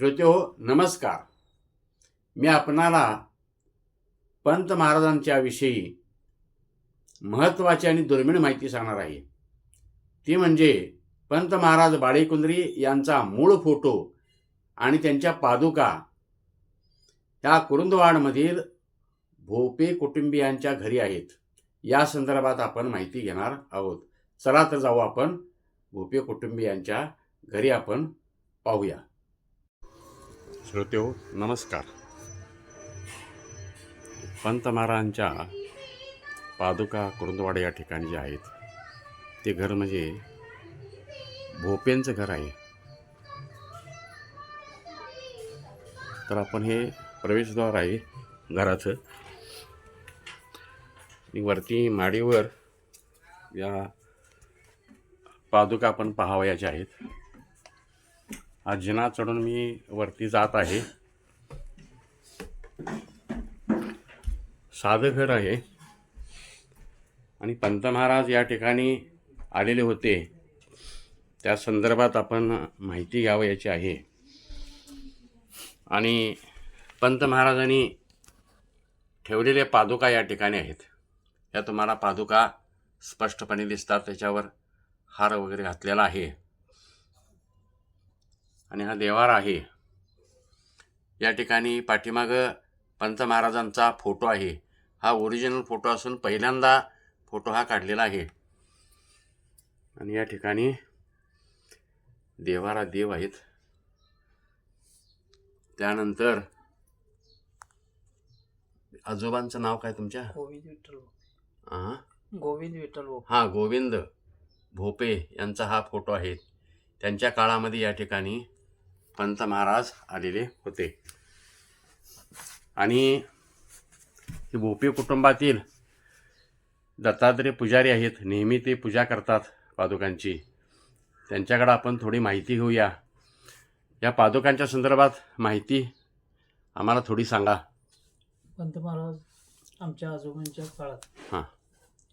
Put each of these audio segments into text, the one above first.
श्रोते हो नमस्कार. मी आपणाला पंत महाराजांच्या विषयी महत्त्वाची आणि दुर्मिळ माहिती सांगणार आहे. ती म्हणजे पंत महाराज बाळेकुंद्री यांचा मूळ फोटो आणि त्यांच्या पादुका त्या कुरुंदवाडमधील भोपे कुटुंबियांच्या घरी आहेत. या संदर्भात आपण माहिती घेणार आहोत. चला तर जाऊ आपण भोपे कुटुंबियांच्या घरी आपण पाहूया. श्रोत्यो हो, नमस्कार. पंत महाराजांच्या पादुका कुरुंदवाड या ठिकाणी जे आहेत ते घर म्हणजे भोपेंचं घर आहे. तर आपण हे प्रवेशद्वार आहे घराचं. आणि वरती माडीवर या पादुका आपण पाहावयाच्या आहेत. हा जिना चढून मी वरती जात आहे. साधं घर आहे. आणि पंत महाराज या ठिकाणी आलेले होते. त्या संदर्भात आपण माहिती घ्यावयाची आहे. आणि पंत महाराजांनी ठेवलेल्या पादुका या ठिकाणी आहेत. या तुम्हाला पादुका स्पष्टपणे दिसतात. त्याच्यावर हार वगैरे घातलेला आहे. आणि हा देवार आहे. या ठिकाणी पाठीमागं पंत महाराजांचा फोटो आहे. हा ओरिजिनल फोटो असून पहिल्यांदा फोटो हा काढलेला आहे. आणि या ठिकाणी देवारा देव आहेत. त्यानंतर आजोबांचं नाव काय तुमच्या? गोविंद विठ्ठल. हां गोविंद विठ्ठल. हा गोविंद भोपे यांचा हा फोटो आहे. त्यांच्या काळामध्ये या ठिकाणी पंत महाराज आलेले होते. आणि भोपे कुटुंबातील दत्तात्रय पुजारी आहेत. नेहमी ते पूजा करतात पादुकांची. त्यांच्याकडं आपण थोडी माहिती घेऊया. या पादुकांच्या संदर्भात माहिती आम्हाला थोडी सांगा. पंत महाराज आमच्या आजोबांच्या काळात हां.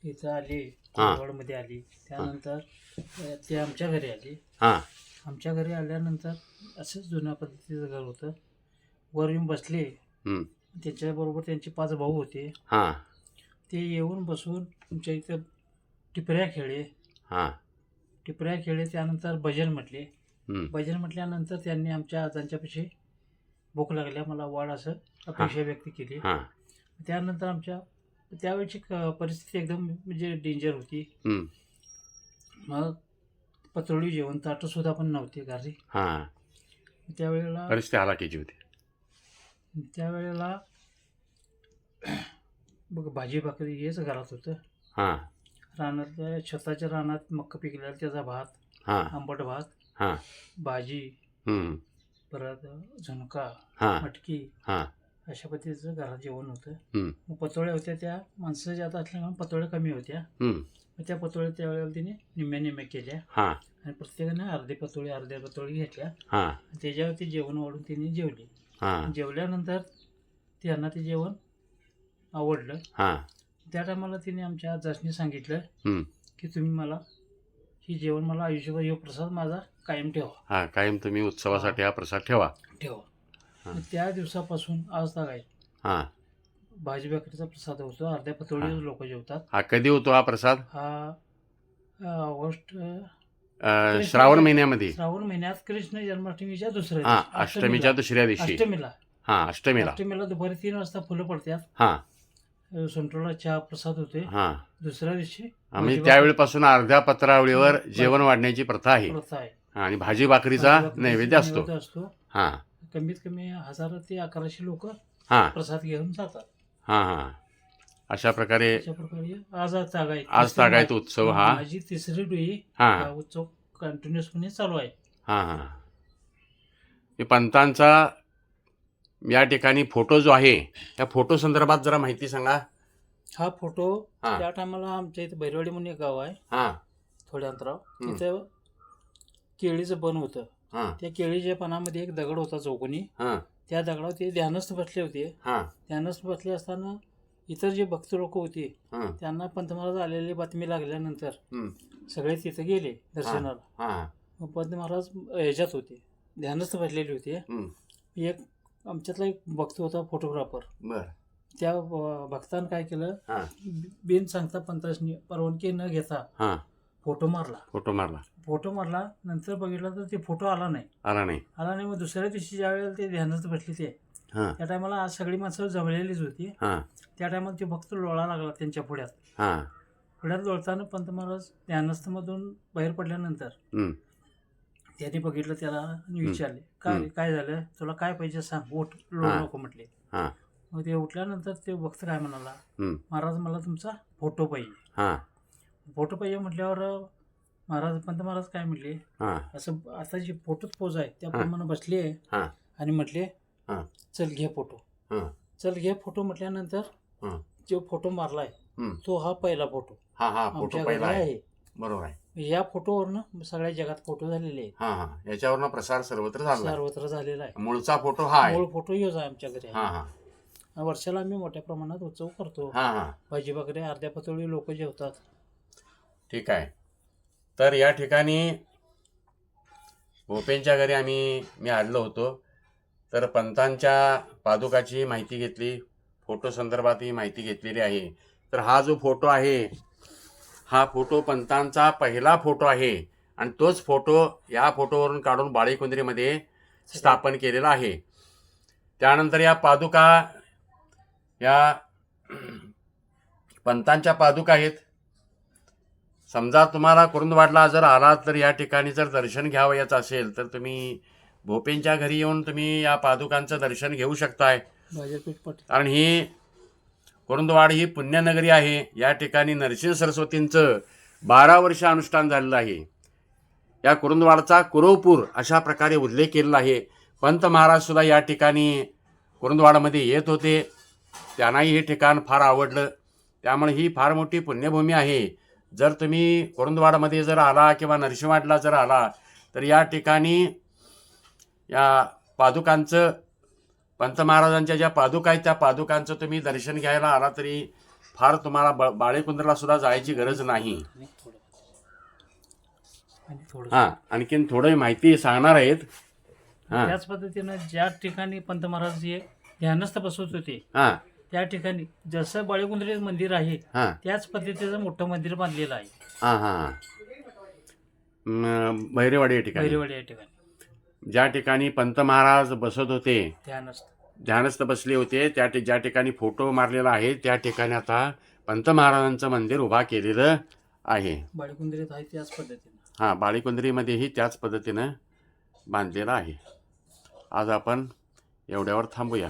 इथं आली हां. मध्ये आली. त्यानंतर अ, ते आमच्या घरी आली. हां. आमच्या घरी आल्यानंतर असंच जुन्या पद्धतीचं घर होतं. वर येऊन बसले. हं. त्याच्याबरोबर त्यांचे पाच भाऊ होते. हां. ते येऊन बसून आमच्या इथं टिपऱ्या खेळले. हां. टिपऱ्या खेळले त्यानंतर भजन म्हटले. हं. भजन म्हटल्यानंतर त्यांनी आमच्या आजांच्यापाशी भूक लागल्या. मला वाढ असं अपेक्षा व्यक्त केली. हां. त्यानंतर आमच्या त्यावेळची परिस्थिती एकदम म्हणजे डेंजर होती. मग पतोळी जेवण ताटं सुद्धा पण नव्हते घरी. हां. त्यावेळेला परिस्थिती हालाकीची होती. त्यावेळेला बघ भाजी भाकरी हेच घरात होतं. हां. रानात छताच्या रानात मक्क पिकलेला त्याचा भात हां. आंबट भात हां. भाजी. परत झुणका हां. मटकी हां. अशा पद्धतीचं घरात जेवण होतं. हं. मग पतोळ्या होत्या त्या माणसं जात असल्यामुळे पतोळ्या कमी होत्या. हं. मग त्या पतोळ्या त्यावेळेला तिने निम्म्या निम्म्या केल्या. हां. आणि प्रत्येकाने अर्धे पतोळी अर्ध्या पतोळी घेतल्या. हां. त्याच्यावरती जेवण वाढून तिने जेवली. हां. जेवल्यानंतर त्यांना ते जेवण आवडलं. हां. त्या टायमाला तिने आमच्या आजासनी सांगितलं. की तुम्ही मला ही जेवण मला आयुष्यभर हे प्रसाद माझा कायम ठेवा. हां कायम तुम्ही उत्सवासाठी हा प्रसाद ठेवा. ठेवा. मग त्या दिवसापासून आज तक आहे. हां. भाजी भाकरीचा प्रसाद होतो. अर्ध्या. पतोळी लोक जेवतात. हा कधी होतो हा प्रसाद? हा अ, ऑगस्ट अ, अं, श्रावण महिन्यामध्ये. श्रावण महिन्यात कृष्ण जन्माष्टमीच्या दुसऱ्या हां दिवशी, अष्टमीच्या दुसऱ्या दिवशी. अष्टमीला. हां अष्टमीला. अष्टमीला दुपारी तीन वाजता फुलं पडतात. हां. अ, चहा प्रसाद होते. हां. दुसऱ्या दिवशी आम्ही त्यावेळेपासून अर्ध्या पत्रावळीवर. जेवण वाढण्याची प्रथा आहे. प्रथा आहे. आणि भाजी भाकरीचा भाजी भाकरीचा नैवेद्य असतो. नैवेद्य असतो. हां. कमीत कमी हजार ते अकराशे लोक हां. प्रसाद घेऊन जातात. हां हां. अशा प्रकारे अशा प्रकारे आज तागायत. आज तागायत उत्सव हा. माझी तिसरी डोई हां. हा उत्सव कंटिन्युअसपणे चालू आहे. हां हां. हे पंतांचा या ठिकाणी फोटो जो आहे त्या फोटो संदर्भात जरा माहिती सांगा. हा फोटो हां. त्या टायमाला आमच्या इथे भैरवाडी म्हणून एक गाव आहे. हां. थोड्या अंतरावर. तिथं केळीचं बन होतं. हां. त्या केळीच्या पानामध्ये एक दगड होता चौकोनी. हां. त्या दगडावर ते ध्यानस्थ बसले होते. हां. ध्यानस्थ बसले असताना इतर जे भक्त लोक होते हां. त्यांना पंतमहाराज आलेली बातमी लागल्यानंतर. सगळे तिथे गेले दर्शनाला. हां. मग पंत महाराज ह्याच्यात होते ध्यानस्थ बसलेली होती. एक आमच्यातला एक भक्त होता फोटोग्राफर. बर. त्या भ- भक्तानं काय केलं हां. बिन सांगता पंतासनी परवानगी न घेता हां. फोटो मारला. फोटो मारला. फोटो मारला नंतर बघितलं तर ते फोटो आला नाही. आला नाही. आला नाही मग दुसऱ्या दिवशी ज्या वेळेला ते ध्यानस्थ बसले ते हां. त्या टायमाला आज सगळी माणसं जमलेलीच होती. हां. त्या टायमाला ते भक्त लोळा लागला त्यांच्या पुढ्यात. हां. पुढ्यात लोळताना पंत महाराज ध्यानस्थमधून बाहेर पडल्यानंतर हं. त्यांनी बघितलं त्याला आणि विचारले काय हम्म. काय झालं? तुला काय पाहिजे सांग उठ लोळ हा. नको म्हटले. हां. मग ते उठल्यानंतर ते भक्त काय म्हणाला. महाराज मला तुमचा फोटो पाहिजे. हां. फोटो पाहिजे म्हटल्यावर महाराज पंत महाराज काय म्हटले हां. असं आता जी फोटोच पोज आहे त्याप्रमाणे बसले हा. आणि म्हटले हा. चल घे फोटो. हां. चल घे फोटो म्हटल्यानंतर हा. जो फोटो मारलाय. तो हा पहिला फोटो. हां हां फोटो आमच्या पहिला घरी आहे. आहे. बरोबर आहे. या फोटोवरनं सगळ्या जगात फोटो झालेले आहेत. हां हां. याच्यावरनं प्रसार सर्वत्र झाला सर्वत्र झालेला आहे. मूळचा फोटो हा आहे. मूळ फोटो योज आहे आमच्या घरी. हां हां. वर्षाला आम्ही मोठ्या प्रमाणात उत्सव करतो. हां हां. भाजी वगैरे अर्ध्या पातळी लोक जेवतात. ठीक आहे. तर या ठिकाणी भोपेंच्या घरी आम्ही मी आणलो होतो. तर पंतांच्या पादुकाची माहिती घेतली फोटो संदर्भातही माहिती घेतलेली आहे. तर हा जो फोटो आहे हा फोटो पंतांचा पहिला फोटो आहे. आणि तोच फोटो या फोटोवरून काढून बाळीकुंद्रीमध्ये स्थापन केलेला आहे. त्यानंतर या पादुका या पंतांच्या पादुका आहेत. समजा तुम्हाला कुरुंदवाडला जर आलात तर या ठिकाणी जर दर्शन घ्यावयाचं असेल तर तुम्ही भोपेंच्या घरी येऊन तुम्ही या पादुकांचं दर्शन घेऊ शकताय. कारण ही कुरुंदवाड ही पुण्यनगरी आहे. या ठिकाणी नरसिंह सरस्वतींचं बारा वर्ष अनुष्ठान झालेलं आहे. या कुरुंदवाडचा कुरवपूर अशा प्रकारे उल्लेख केलेला आहे. पंत महाराज सुद्धा या ठिकाणी कुरुंदवाडामध्ये येत होते. त्यांनाही हे ठिकाण फार आवडलं. त्यामुळे ही फार मोठी पुण्यभूमी आहे. जर तुम्ही कुरुंदवाडामध्ये जर आला किंवा नरसिंहवाडला जर आला तर या ठिकाणी या पादुकांचं पंत महाराजांच्या ज्या पादुका आहेत त्या पादुकांचं तुम्ही दर्शन घ्यायला आला तरी फार तुम्हाला ब बाळेकुंद्रला सुद्धा जायची गरज नाही. हां आणखीन थोडं माहिती सांगणार आहेत. हां. त्याच पद्धतीनं ज्या ठिकाणी पंत महाराज जे ध्यानस्थ बसवत होते हां. त्या ठिकाणी जसं बाळेकुंद्रे मंदिर आहे हां. त्याच पद्धतीचं मोठं मंदिर बांधलेलं आहे. हां हां. हां म, या ठिकाणी. भैरवाडी या ठिकाणी. ज्या ठिकाणी पंत महाराज बसत होते ध्यानस्थ. ध्यानस्थ बसले होते त्या ठि- ज्या ठिकाणी फोटो मारलेला आहे त्या ठिकाणी आता पंत महाराजांचं मंदिर उभा केलेलं आहे. बाळेकुंद्रीत आहे त्याच पद्धतीनं. हां बाळीकुंद्रीमध्येही त्याच पद्धतीनं बांधलेलं आहे. आज आपण एवढ्यावर थांबूया.